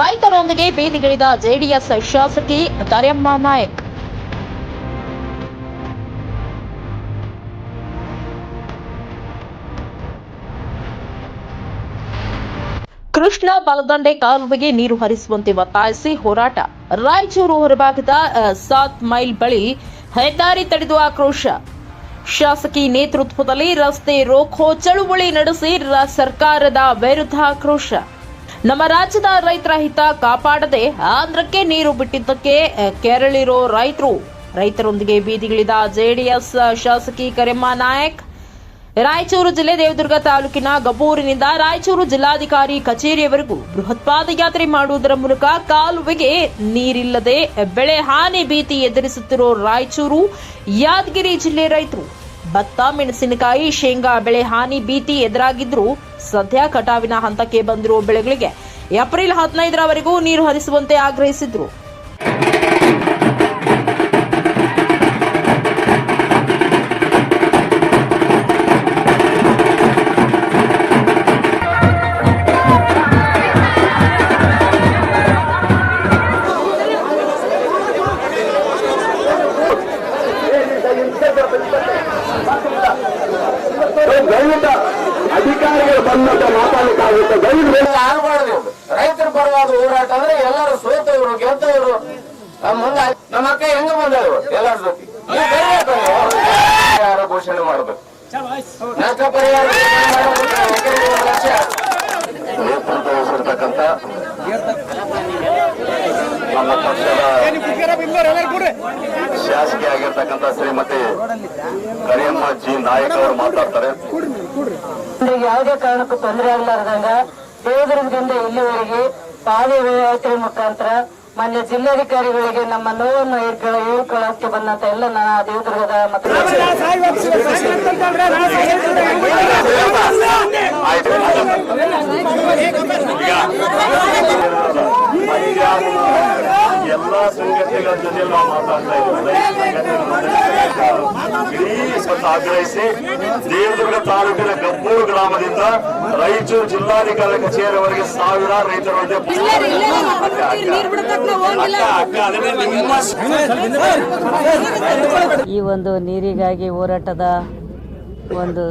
ರೈತರೊಂದಿಗೆ ಬೀದಿಗಿಳಿದ ಜೆಡಿಎಸ್ ಶಾಸಕಿ ಕರೆಯಮ್ಮ ನಾಯಕ್. ಕೃಷ್ಣ ಬಲದಂಡೆ ಕಾಲುವೆಗೆ ನೀರು ಹರಿಸುವಂತೆ ಒತ್ತಾಯಿಸಿ ಹೋರಾಟ. ರಾಯಚೂರು ಹೊರಭಾಗದ ಸಾತ್ ಮೈಲ್ ಬಳಿ ಹೆದ್ದಾರಿ ತಡೆದು ಆಕ್ರೋಶ. ಶಾಸಕಿ ನೇತೃತ್ವದಲ್ಲಿ ರಸ್ತೆ ರೋಖೋ ಚಳುವಳಿ ನಡೆಸಿ ಸರ್ಕಾರದ ವಿರುದ್ಧ ಆಕ್ರೋಶ ನಮ್ಮ ರಾಜ್ಯದ ರೈತರ ಹಿತ ಕಾಪಾಡದೆ ಆಂಧ್ರಕ್ಕೆ ನೀರು ಬಿಟ್ಟಿದ್ದಕ್ಕೆ ಕೆರಳಿರೋ ರೈತರು. ರೈತರೊಂದಿಗೆ ಬೀದಿಗಿಳಿದ ಜೆಡಿಎಸ್ ಶಾಸಕಿ ಕರೆಮ್ಮ ನಾಯಕ್ ರಾಯಚೂರು ಜಿಲ್ಲೆ ದೇವದುರ್ಗ ತಾಲೂಕಿನ ಗಬ್ಬೂರಿನಿಂದ ರಾಯಚೂರು ಜಿಲ್ಲಾಧಿಕಾರಿ ಕಚೇರಿಯವರೆಗೂ ಬೃಹತ್ ಪಾದಯಾತ್ರೆ ಮಾಡುವುದರ ಮೂಲಕ ಕಾಲುವೆಗೆ ನೀರಿಲ್ಲದೆ ಬೆಳೆ ಹಾನಿ ಭೀತಿ ಎದುರಿಸುತ್ತಿರೋ ರಾಯಚೂರು, ಯಾದಗಿರಿ ಜಿಲ್ಲೆ ರೈತರು ಭತ್ತ, ಮೆಣಸಿನಕಾಯಿ, ಶೇಂಗಾ ಬೆಳೆ ಹಾನಿ ಭೀತಿ ಎದುರಾಗಿದ್ರು ಸದ್ಯ ಕಟಾವಿನ ಹಂತಕ್ಕೆ ಬಂದಿರುವ ಬೆಳೆಗಳಿಗೆ ಏಪ್ರಿಲ್ ಹದಿನೈದರವರೆಗೂ ನೀರು ಹರಿಸುವಂತೆ ಆಗ್ರಹಿಸಿದ್ರು. ಬಂದಂತ ಮಾತಾಡಲಿಕ್ಕಾಗುತ್ತೆ. ದಯವಿಟ್ಟು ಆಗಬಾರ್ದು ರೈತರ ಪರವಾದ ಹೋರಾಟ ಅಂದ್ರೆ ಎಲ್ಲರೂ ಸೋತವರು ಗೆದ್ದವರು. ನಮ್ಮ ಮುಂದೆ ನಮ್ಮ ಅಕ್ಕ ಹೆಂಗ ಬಂದವರು ಎಲ್ಲರ ಜೊತೆ. ಪರಿಹಾರ ಘೋಷಣೆ ಮಾಡಬೇಕು. ನಷ್ಟ ಪರಿಹಾರ ನಮ್ಮ ಪಕ್ಷದ ಶಾಸಕಿ ಆಗಿರ್ತಕ್ಕಂಥ ಶ್ರೀಮತಿ ಕರಿಯಮ್ಮ ಜಿ ನಾಯಕ್ ಅವರು ಮಾತಾಡ್ತಾರೆ. ಯಾವುದೇ ಕಾರಣಕ್ಕೂ ತೊಂದರೆ ಆಗ್ಲಾರ್ದಂಗ ದೇವದುರ್ಗದಿಂದ ಇಲ್ಲಿವರೆಗೆ ಪಾದಯಾತ್ರೆ ಮುಖಾಂತರ ಮಾನ್ಯ ಜಿಲ್ಲಾಧಿಕಾರಿಗಳಿಗೆ ನಮ್ಮ ನೋವನ್ನು ಏರ್ಕಳ ಹೇಳ್ಕೊಳ್ಳೋಕೆ ಬಂದಂತ ಎಲ್ಲ ನಾ ದೇವದುರ್ಗದ ಎಲ್ಲಾ ಸಂಘಟನೆಗಳ ಜೊತೆ ನಾವು ಮಾತಾಡ್ತಾ ಇದ್ದೀವಿ. ಇಡೀ ಸ್ವತಃ ಆಗ್ರಹಿಸಿ ದೇವದುರ್ಗ ತಾಲೂಕಿನ ಗಬ್ಬೂರು ಗ್ರಾಮದಿಂದ ರಾಯಚೂರು ಜಿಲ್ಲಾಧಿಕಾರಿ ಕಚೇರಿವರೆಗೆ ಸಾವಿರಾರು ರೈತರು ಈ ಒಂದು ನೀರಿಗಾಗಿ ಹೋರಾಟದ ಒಂದು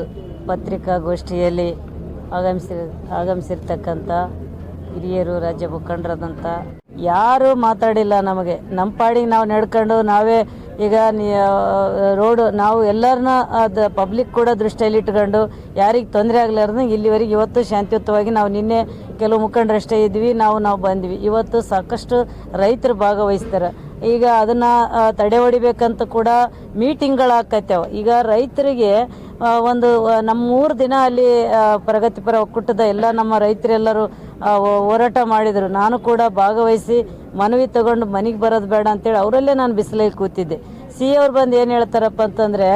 ಪತ್ರಿಕಾಗೋಷ್ಠಿಯಲ್ಲಿ ಆಗಮಿಸಿ ಆಗಮಿಸಿರ್ತಕ್ಕಂಥ ಹಿರಿಯರು ರಾಜ್ಯ ಮುಖಂಡರಾದಂಥ ಯಾರೂ ಮಾತಾಡಿಲ್ಲ ನಮಗೆ ನಮ್ಮ ಪಾಡಿಗೆ ನಾವು ನಡ್ಕೊಂಡು ನಾವೇ ಈಗ ರೋಡ್ ನಾವು ಎಲ್ಲರನ್ನ ಅದು ಪಬ್ಲಿಕ್ ಕೂಡ ದೃಷ್ಟಿಯಲ್ಲಿ ಇಟ್ಕೊಂಡು ಯಾರಿಗೆ ತೊಂದರೆ ಆಗ್ಲಾರ್ದಂಗೆ ಇಲ್ಲಿವರೆಗೆ ಇವತ್ತು ಶಾಂತಿಯುತವಾಗಿ ನಾವು ನಿನ್ನೆ ಕೆಲವು ಮುಖಂಡರಷ್ಟೇ ಇದ್ವಿ, ನಾವು ನಾವು ಬಂದ್ವಿ. ಇವತ್ತು ಸಾಕಷ್ಟು ರೈತರು ಭಾಗವಹಿಸ್ತಾರೆ. ಈಗ ಅದನ್ನು ತಡೆ ಹೊಡಿಬೇಕಂತ ಕೂಡ ಮೀಟಿಂಗ್ಗಳಾಕತ್ಯಾವ. ಈಗ ರೈತರಿಗೆ ಒಂದು ನಮ್ಮ ಮೂರು ದಿನ ಅಲ್ಲಿ ಪ್ರಗತಿಪರ ಒಕ್ಕೂಟದ ಎಲ್ಲ ನಮ್ಮ ರೈತರೆಲ್ಲರೂ ಹೋರಾಟ ಮಾಡಿದರು. ನಾನು ಕೂಡ ಭಾಗವಹಿಸಿ ಮನವಿ ತಗೊಂಡು ಮನೆಗೆ ಬರೋದು ಬೇಡ ಅಂತೇಳಿ ಅವರಲ್ಲೇ ನಾನು ಬಿಸಿಲಲ್ಲಿ ಕೂತಿದ್ದೆ. ಸಿ ಅವ್ರು ಬಂದು ಏನು ಹೇಳ್ತಾರಪ್ಪ ಅಂತಂದರೆ,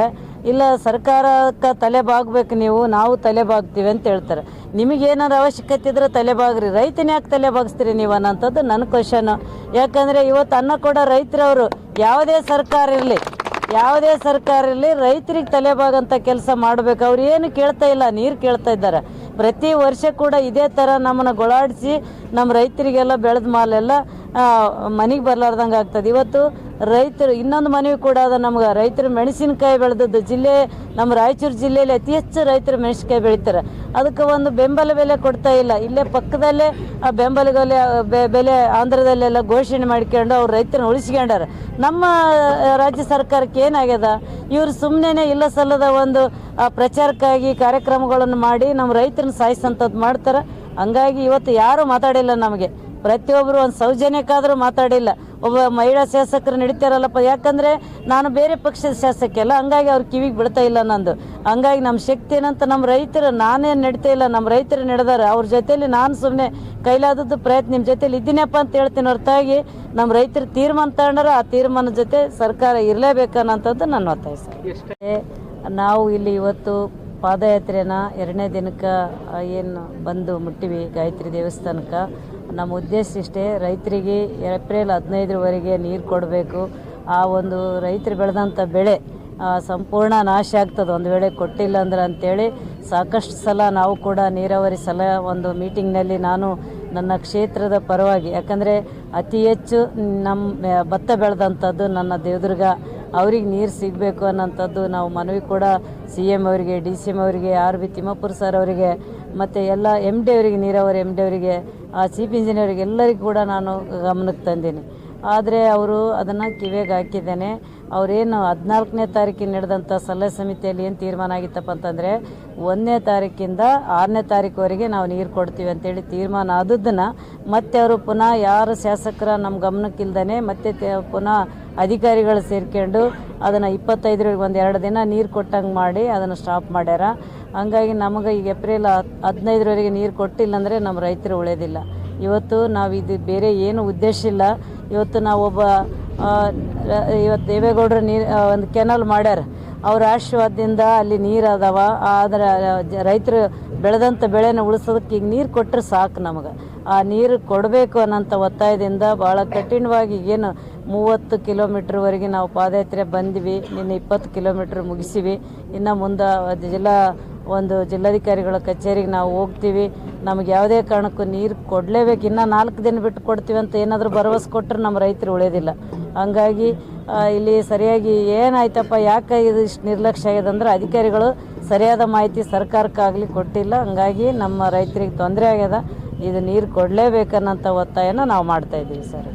ಇಲ್ಲ ಸರ್ಕಾರಕ್ಕೆ ತಲೆ ಬಾಗಬೇಕು ನೀವು, ನಾವು ತಲೆ ಬಾಗ್ತೀವಿ ಅಂತ ಹೇಳ್ತಾರೆ. ನಿಮಗೆ ಏನಾರು ಅವಶ್ಯಕತೆ ಇದ್ರೆ ತಲೆ ಬಾಗ್ರಿ. ರೈತನ ಯಾಕೆ ತಲೆ ಬಾಗಿಸ್ತೀರಿ ನೀವು ಅನ್ನೋಂಥದ್ದು ನನ್ನ ಕ್ವಶನ್ ಯಾಕಂದರೆ ಇವತ್ತು ಅನ್ನ ಕೂಡ ರೈತರವರು ಯಾವುದೇ ಸರ್ಕಾರ ಇರಲಿ, ಯಾವುದೇ ಸರ್ಕಾರ ಇರಲಿ ರೈತರಿಗೆ ತಲೆ ಬಾಗಂತ ಕೆಲಸ ಮಾಡಬೇಕು. ಅವ್ರು ಏನು ಕೇಳ್ತಾ ಇಲ್ಲ, ನೀರು ಕೇಳ್ತಾ ಇದ್ದಾರೆ. ಪ್ರತಿ ವರ್ಷ ಕೂಡ ಇದೇ ಥರ ನಮ್ಮನ್ನು ಗೊಳಾಡಿಸಿ ನಮ್ಮ ರೈತರಿಗೆಲ್ಲ ಬೆಳೆದ ಮಾಲೆಲ್ಲ ಮನೆಗೆ ಬರ್ಲಾರ್ದಂಗೆ ಆಗ್ತದೆ. ಇವತ್ತು ರೈತರು, ಇನ್ನೊಂದು ಮನವಿ ಕೂಡ ಅದ ನಮ್ಗೆ. ರೈತರು ಮೆಣಸಿನಕಾಯಿ ಬೆಳೆದದ್ದು ಜಿಲ್ಲೆ ನಮ್ಮ ರಾಯಚೂರು ಜಿಲ್ಲೆಯಲ್ಲಿ ಅತಿ ಹೆಚ್ಚು ರೈತರು ಮೆಣಸಿನಕಾಯಿ ಬೆಳಿತಾರೆ. ಅದಕ್ಕೆ ಒಂದು ಬೆಂಬಲ ಬೆಲೆ ಕೊಡ್ತಾ ಇಲ್ಲ. ಇಲ್ಲೇ ಪಕ್ಕದಲ್ಲೇ ಆ ಬೆಂಬಲ ಬೆಲೆ ಬೆಲೆ ಆಂಧ್ರದಲ್ಲೆಲ್ಲ ಘೋಷಣೆ ಮಾಡ್ಕೊಂಡು ಅವ್ರು ರೈತರನ್ನ ಉಳಿಸ್ಕೊಂಡಾರ. ನಮ್ಮ ರಾಜ್ಯ ಸರ್ಕಾರಕ್ಕೆ ಏನಾಗ್ಯದ? ಇವರು ಸುಮ್ಮನೆ ಇಲ್ಲ ಸಲ್ಲದ ಒಂದು ಪ್ರಚಾರಕ್ಕಾಗಿ ಕಾರ್ಯಕ್ರಮಗಳನ್ನು ಮಾಡಿ ನಮ್ಮ ರೈತರನ್ನ ಸಾಯಿಸಂಥದ್ದು ಮಾಡ್ತಾರೆ. ಹಂಗಾಗಿ ಇವತ್ತು ಯಾರೂ ಮಾತಾಡಿಲ್ಲ ನಮಗೆ. ಪ್ರತಿಯೊಬ್ಬರು ಒಂದು ಸೌಜನ್ಯಕ್ಕಾದರೂ ಮಾತಾಡಿಲ್ಲ. ಒಬ್ಬ ಮಹಿಳಾ ಶಾಸಕರು ನಡೀತಾರಲ್ಲಪ್ಪ. ಯಾಕಂದರೆ ನಾನು ಬೇರೆ ಪಕ್ಷದ ಶಾಸಕಿ ಅಲ್ಲ ಹಂಗಾಗಿ ಅವ್ರ ಕಿವಿಗೆ ಬಿಡ್ತಾ ಇಲ್ಲ ನಂದು. ಹಂಗಾಗಿ ನಮ್ಮ ಶಕ್ತಿ ಏನಂತ ನಮ್ಮ ರೈತರು ನಾನೇನು ನಡೀತಾ ಇಲ್ಲ ನಮ್ಮ ರೈತರು ನಡೆದಾರೆ. ಅವ್ರ ಜೊತೇಲಿ ನಾನು ಸುಮ್ಮನೆ ಕೈಲಾದದ್ದು ಪ್ರಯತ್ನ ನಿಮ್ಮ ಜೊತೇಲಿ ಇದ್ದೀನಪ್ಪ ಅಂತ ಹೇಳ್ತೀನಿ ಹೊರತಾಗಿ. ನಮ್ಮ ರೈತರು ತೀರ್ಮಾನ ತಗೊಂಡ್ರೆ ಆ ತೀರ್ಮಾನದ ಜೊತೆ ಸರ್ಕಾರ ಇರಲೇಬೇಕನ್ನೋಂಥದ್ದು ನನ್ನ ಒತ್ತಾಯ ನಾವು ಇಲ್ಲಿ ಇವತ್ತು ಪಾದಯಾತ್ರೆನ ಎರಡನೇ ದಿನಕ್ಕೆ ಏನು ಬಂದು ಮುಟ್ಟಿವಿ ಗಾಯತ್ರಿ ದೇವಸ್ಥಾನಕ್ಕೆ. ನಮ್ಮ ಉದ್ದೇಶ ಇಷ್ಟೇ, ರೈತರಿಗೆ ಏಪ್ರಿಲ್ ಹದಿನೈದರವರೆಗೆ ನೀರು ಕೊಡಬೇಕು. ಆ ಒಂದು ರೈತರು ಬೆಳೆದಂಥ ಬೆಳೆ ಸಂಪೂರ್ಣ ನಾಶ ಆಗ್ತದೆ. ಒಂದು ವೇಳೆ ಕೊಟ್ಟಿಲ್ಲ ಅಂದ್ರೆ ಅಂತೇಳಿ ಸಾಕಷ್ಟು ಸಲ ನಾವು ಕೂಡ ನೀರಾವರಿ ಸಲ ಒಂದು ಮೀಟಿಂಗ್ನಲ್ಲಿ ನಾನು ನನ್ನ ಕ್ಷೇತ್ರದ ಪರವಾಗಿ, ಯಾಕಂದರೆ ಅತಿ ಹೆಚ್ಚು ನಮ್ಮ ಭತ್ತ ಬೆಳೆದಂಥದ್ದು ನನ್ನ ದೇವದುರ್ಗ. ಅವ್ರಿಗೆ ನೀರು ಸಿಗಬೇಕು ಅನ್ನೋಂಥದ್ದು ನಾವು ಮನವಿ ಕೂಡ ಸಿ ಎಂ ಅವರಿಗೆ, ಡಿ ಸಿ ಎಂ ಅವರಿಗೆ, ಆರ್ ಬಿ ತಿಮ್ಮಪ್ಪುರ ಸರ್ ಅವರಿಗೆ, ಮತ್ತು ಎಲ್ಲ ಎಂ ಡಿ ಅವರಿಗೆ, ನೀರಾವರಿ ಎಂ ಡಿ ಅವರಿಗೆ ಚೀಫ್ ಇಂಜಿನಿಯರಿಗೆ ಎಲ್ಲರಿಗೂ ಕೂಡ ನಾನು ಗಮನಕ್ಕೆ ತಂದೀನಿ. ಆದರೆ ಅವರು ಅದನ್ನು ಕಿವಿಗೆ ಹಾಕಿದ್ದೇನೆ. ಅವರೇನು ಹದಿನಾಲ್ಕನೇ ತಾರೀಕಿಗೆ ನಡೆದಂಥ ಸಲಹೆ ಸಮಿತಿಯಲ್ಲಿ ಏನು ತೀರ್ಮಾನ ಆಗಿತ್ತಪ್ಪ ಅಂತಂದರೆ, ಒಂದನೇ ತಾರೀಕಿಂದ ಆರನೇ ತಾರೀಕುವರೆಗೆ ನಾವು ನೀರು ಕೊಡ್ತೀವಿ ಅಂತೇಳಿ ತೀರ್ಮಾನ ಆದದ್ದನ್ನು ಮತ್ತೆ ಅವರು ಪುನಃ ಯಾರು ಶಾಸಕರ ನಮ್ಮ ಗಮನಕ್ಕಿಲ್ದೇ ಮತ್ತೆ ಪುನಃ ಅಧಿಕಾರಿಗಳು ಸೇರ್ಕೊಂಡು ಅದನ್ನು ಇಪ್ಪತ್ತೈದರೊಳಗೆ ಒಂದು ಎರಡು ದಿನ ನೀರು ಕೊಟ್ಟಂಗೆ ಮಾಡಿ ಅದನ್ನು ಸ್ಟಾಪ್ ಮಾಡ್ಯಾರ. ಹಂಗಾಗಿ ನಮಗೆ ಈಗ ಏಪ್ರಿಲ್ ಹದಿನೈದರವರೆಗೆ ನೀರು ಕೊಟ್ಟಿಲ್ಲ ಅಂದರೆ ನಮ್ಮ ರೈತರು ಉಳಿಯೋದಿಲ್ಲ ಇವತ್ತು ನಾವು ಇದು ಬೇರೆ ಏನು ಉದ್ದೇಶ ಇಲ್ಲ. ಇವತ್ತು ಒಬ್ಬ ಇವತ್ತು ದೇವೇಗೌಡರು ನೀರು ಒಂದು ಕೆನಲ್ ಮಾಡ್ಯಾರ. ಅವ್ರ ಆಶೀರ್ವಾದದಿಂದ ಅಲ್ಲಿ ನೀರು ಅದಾವ. ಆದ್ರೆ ರೈತರು ಬೆಳೆದಂಥ ಬೆಳೆನ ಉಳಿಸೋದಕ್ಕೆ ಈಗ ನೀರು ಕೊಟ್ಟರೆ ಸಾಕು ನಮಗೆ. ಆ ನೀರು ಕೊಡಬೇಕು ಅನ್ನೋಂಥ ಒತ್ತಾಯದಿಂದ ಭಾಳ ಕಠಿಣವಾಗಿ ಏನು ಮೂವತ್ತು ಕಿಲೋಮೀಟ್ರ್ವರೆಗೆ ನಾವು ಪಾದಯಾತ್ರೆ ಬಂದ್ವಿ. ಇನ್ನು ಇಪ್ಪತ್ತು ಕಿಲೋಮೀಟ್ರ್ ಮುಗಿಸಿವಿ. ಇನ್ನು ಮುಂದೆ ಜಿಲ್ಲಾ, ಒಂದು ಜಿಲ್ಲಾಧಿಕಾರಿಗಳ ಕಚೇರಿಗೆ ನಾವು ಹೋಗ್ತೀವಿ. ನಮಗೆ ಯಾವುದೇ ಕಾರಣಕ್ಕೂ ನೀರು ಕೊಡಲೇಬೇಕು. ಇನ್ನು ನಾಲ್ಕು ದಿನ ಬಿಟ್ಟು ಕೊಡ್ತೀವಿ ಅಂತ ಏನಾದರೂ ಭರವಸೆ ಕೊಟ್ಟರೆ ನಮ್ಮ ರೈತರು ಉಳಿಯೋದಿಲ್ಲ ಹಂಗಾಗಿ ಇಲ್ಲಿ ಸರಿಯಾಗಿ ಏನಾಯ್ತಪ್ಪ? ಯಾಕೆ ಇದು ಇಷ್ಟು ನಿರ್ಲಕ್ಷ್ಯ ಆಗಿದೆ ಅಂದ್ರೆ ಅಧಿಕಾರಿಗಳು ಸರಿಯಾದ ಮಾಹಿತಿ ಸರ್ಕಾರಕ್ಕಾಗಲಿ ಕೊಟ್ಟಿಲ್ಲ. ಹಂಗಾಗಿ ನಮ್ಮ ರೈತರಿಗೆ ತೊಂದರೆ ಆಗ್ಯದ. ಇದು ನೀರು ಕೊಡಲೇಬೇಕನ್ನೋಂಥ ಒತ್ತಾಯನ ನಾವು ಮಾಡ್ತಾ ಇದ್ದೀವಿ ಸರ್.